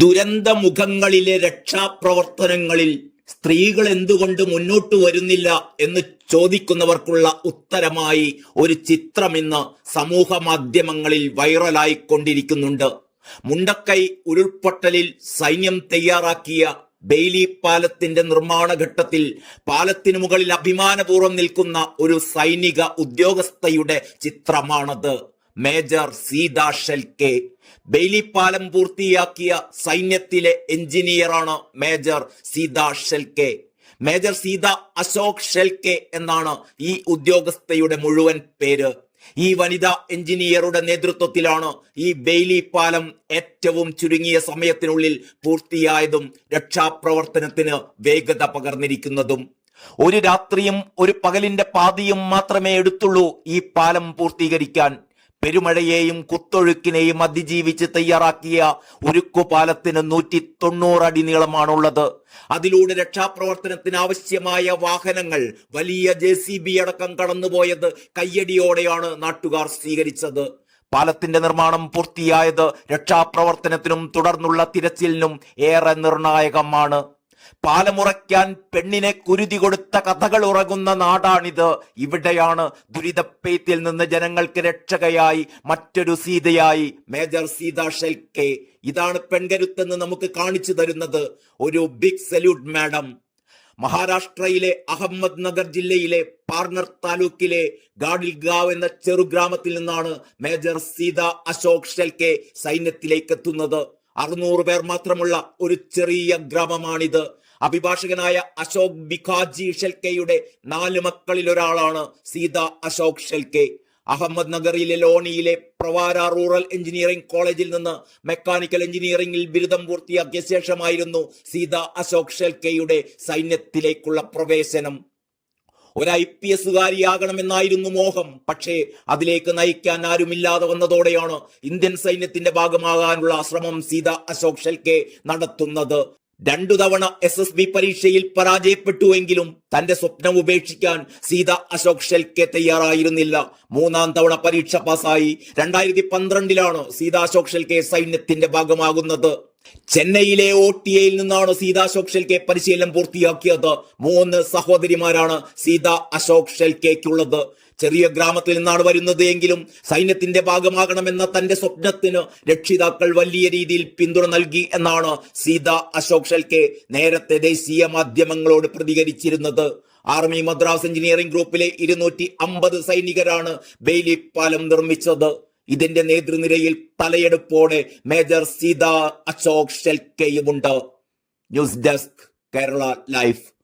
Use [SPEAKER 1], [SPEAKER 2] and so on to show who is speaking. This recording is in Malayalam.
[SPEAKER 1] ദുരന്തമുഖങ്ങളിലെ രക്ഷാപ്രവർത്തനങ്ങളിൽ സ്ത്രീകൾ എന്തുകൊണ്ട് മുന്നോട്ട് വരുന്നില്ല എന്ന് ചോദിക്കുന്നവർക്കുള്ള ഉത്തരമായി ഒരു ചിത്രം ഇന്ന് സമൂഹ മാധ്യമങ്ങളിൽ വൈറലായിക്കൊണ്ടിരിക്കുന്നുണ്ട്. മുണ്ടക്കൈ ഉരുൾപൊട്ടലിൽ സൈന്യം തയ്യാറാക്കിയ ബെയിലി പാലത്തിന്റെ നിർമ്മാണ ഘട്ടത്തിൽ പാലത്തിനു മുകളിൽ അഭിമാനപൂർവം നിൽക്കുന്ന ഒരു സൈനിക ഉദ്യോഗസ്ഥയുടെ ചിത്രമാണത്. മേജർ സീതാഷൽ ഷെൽക്കെ. ബെയിലിപ്പാലം പൂർത്തിയാക്കിയ സൈന്യത്തിലെ എഞ്ചിനീയറാണ് മേജർ സീതാഷൽ ഷെൽക്കെ. മേജർ സീത അശോക് ഷെൽക്കെ എന്നാണ് ഈ ഉദ്യോഗസ്ഥയുടെ മുഴുവൻ പേര്. ഈ വനിതാ എഞ്ചിനീയറുടെ നേതൃത്വത്തിലാണ് ഈ ബെയിലി പാലം ഏറ്റവും ചുരുങ്ങിയ സമയത്തിനുള്ളിൽ പൂർത്തിയായതും രക്ഷാപ്രവർത്തനത്തിന് വേഗത പകർന്നിരിക്കുന്നതും. ഒരു രാത്രിയും ഒരു പകലിന്റെ പാതിയും മാത്രമേ എടുത്തുള്ളൂ ഈ പാലം പൂർത്തീകരിക്കാൻ. പെരുമഴയെയും കുത്തൊഴുക്കിനെയും അതിജീവിച്ച് തയ്യാറാക്കിയ ഉരുക്കുപാലത്തിന് നൂറ്റി തൊണ്ണൂറ് അടി നീളമാണുള്ളത്. അതിലൂടെ രക്ഷാപ്രവർത്തനത്തിന് ആവശ്യമായ വാഹനങ്ങൾ വലിയ ജെ സി ബി അടക്കം കടന്നുപോയത് കയ്യടിയോടെയാണ് നാട്ടുകാർ സ്വീകരിച്ചത്. പാലത്തിന്റെ നിർമ്മാണം പൂർത്തിയായത് രക്ഷാപ്രവർത്തനത്തിനും തുടർന്നുള്ള തിരച്ചിലിനും ഏറെ നിർണായകമാണ്. പാലമുറയ്ക്കാൻ പെണ്ണിനെ കുരുതി കൊടുത്ത കഥകൾ ഉറങ്ങുന്ന നാടാണിത്. ഇവിടെയാണ് ദുരിതപ്പെയ്ത്തിൽ നിന്ന് ജനങ്ങൾക്ക് രക്ഷകയായി മറ്റൊരു സീതയായി മേജർ സീത ഷെൽക്കെ. ഇതാണ് പെൺകരുത്തെന്ന് നമുക്ക് കാണിച്ചു തരുന്നത്. ഒരു ബിഗ് സല്യൂട്ട് മാഡം മഹാരാഷ്ട്രയിലെ അഹമ്മദ് നഗർ ജില്ലയിലെ പാർണർ താലൂക്കിലെ ഗാഡിൽഗാവ് എന്ന ചെറുഗ്രാമത്തിൽ നിന്നാണ് മേജർ സീത അശോക് ഷെൽക്കെ സൈന്യത്തിലേക്ക് എത്തുന്നത്. അറുന്നൂറ് പേർ മാത്രമുള്ള ഒരു ചെറിയ ഗ്രാമമാണിത്. അഭിഭാഷകനായ അശോക് ബിഖാജി ഷെൽക്കെയുടെ നാല് മക്കളിൽ ഒരാളാണ് സീത അശോക് ഷെൽക്കെ അഹമ്മദ് നഗറിലെ ലോണിയിലെ പ്രവാര റൂറൽ എഞ്ചിനീയറിംഗ് കോളേജിൽ നിന്ന് മെക്കാനിക്കൽ എഞ്ചിനീയറിംഗിൽ ബിരുദം പൂർത്തിയാക്കിയ ശേഷമായിരുന്നു സീത അശോക് ഷെൽക്കെയുടെ സൈന്യത്തിലേക്കുള്ള പ്രവേശനം. ഒരു ഐ പി എസ്സുകാരിയാകണമെന്നായിരുന്നു മോഹം. പക്ഷേ അതിലേക്ക് നയിക്കാൻ ആരുമില്ലാതെ വന്നതോടെയാണ് ഇന്ത്യൻ സൈന്യത്തിന്റെ ഭാഗമാകാനുള്ള ശ്രമം സീത അശോക് ഷെൽക്കെ നടത്തുന്നത്. രണ്ടു തവണ എസ് എസ് ബി പരീക്ഷയിൽ പരാജയപ്പെട്ടുവെങ്കിലും തന്റെ സ്വപ്നം ഉപേക്ഷിക്കാൻ സീത അശോക് ഷെൽക്കെ തയ്യാറായിരുന്നില്ല. മൂന്നാം തവണ പരീക്ഷ പാസ്സായി. രണ്ടായിരത്തി പന്ത്രണ്ടിലാണ് സീത അശോക് ഷെൽക്കെ സൈന്യത്തിന്റെ ഭാഗമാകുന്നത്. ചെന്നൈയിലെ എയിൽ നിന്നാണ് സീത അശോക് ഷെൽക്കെ പരിശീലനം പൂർത്തിയാക്കിയത്. മൂന്ന് സഹോദരിമാരാണ് സീത അശോക് ഷെൽക്കേക്കുള്ളത്. ചെറിയ ഗ്രാമത്തിൽ നിന്നാണ് വരുന്നത് എങ്കിലും സൈന്യത്തിന്റെ ഭാഗമാകണമെന്ന തന്റെ സ്വപ്നത്തിന് രക്ഷിതാക്കൾ വലിയ രീതിയിൽ പിന്തുണ നൽകി എന്നാണ് സീത അശോക് ഷെൽക്കെ നേരത്തെ ദേശീയ മാധ്യമങ്ങളോട് പ്രതികരിച്ചിരുന്നത്. ആർമി മദ്രാസ് എഞ്ചിനീയറിംഗ് ഗ്രൂപ്പിലെ ഇരുന്നൂറ്റി അമ്പത് സൈനികരാണ് ബെയിലി പാലം നിർമ്മിച്ചത്. ഇതിന്റെ നേതൃനിരയിൽ തലയെടുപ്പോടെ major Sita Ashok ഷെൽക്കയുമുണ്ട്. News desk Kerala life.